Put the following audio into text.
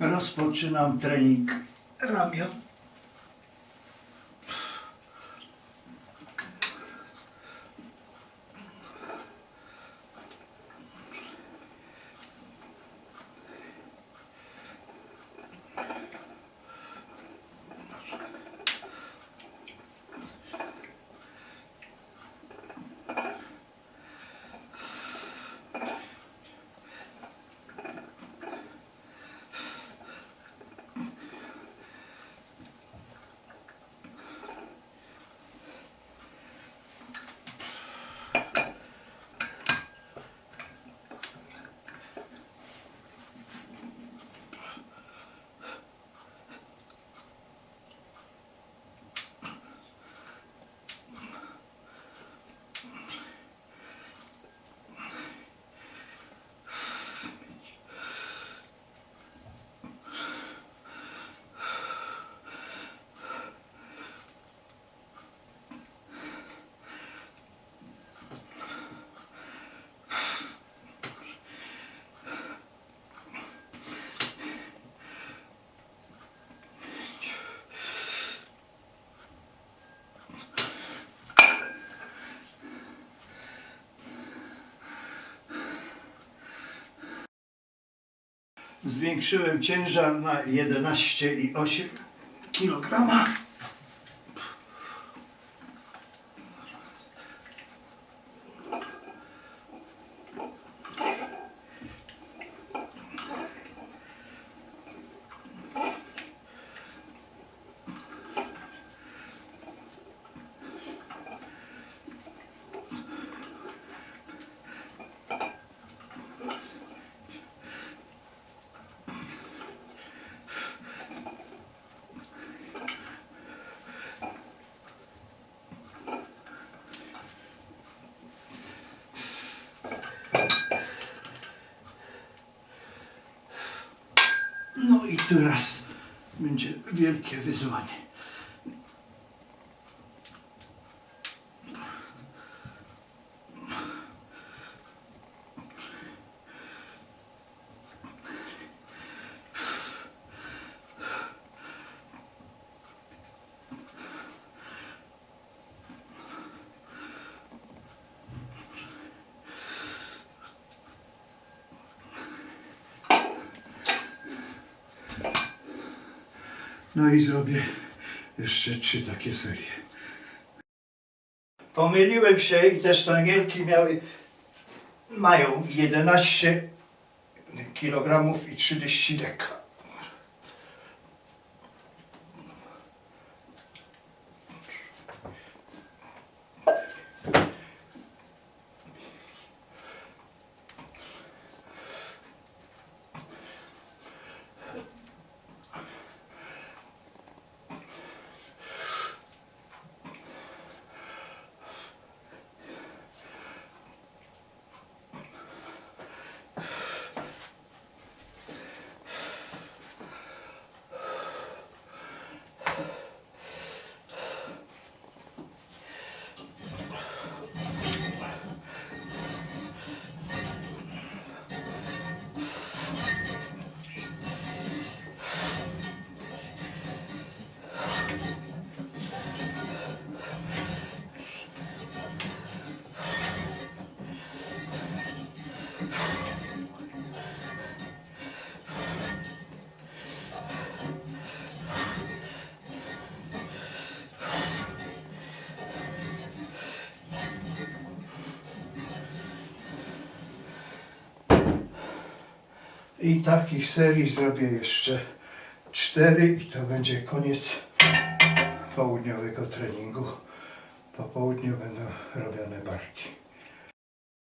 Rozpoczynam trening ramion. Zwiększyłem ciężar na 11,8 kg. No i teraz będzie wielkie wyzwanie. No i zrobię jeszcze trzy takie serie. Pomyliłem się i te sztangielki miały, mają 11 kg i 30 deka. I takich serii zrobię jeszcze cztery i to będzie koniec południowego treningu. Po południu będą robione barki.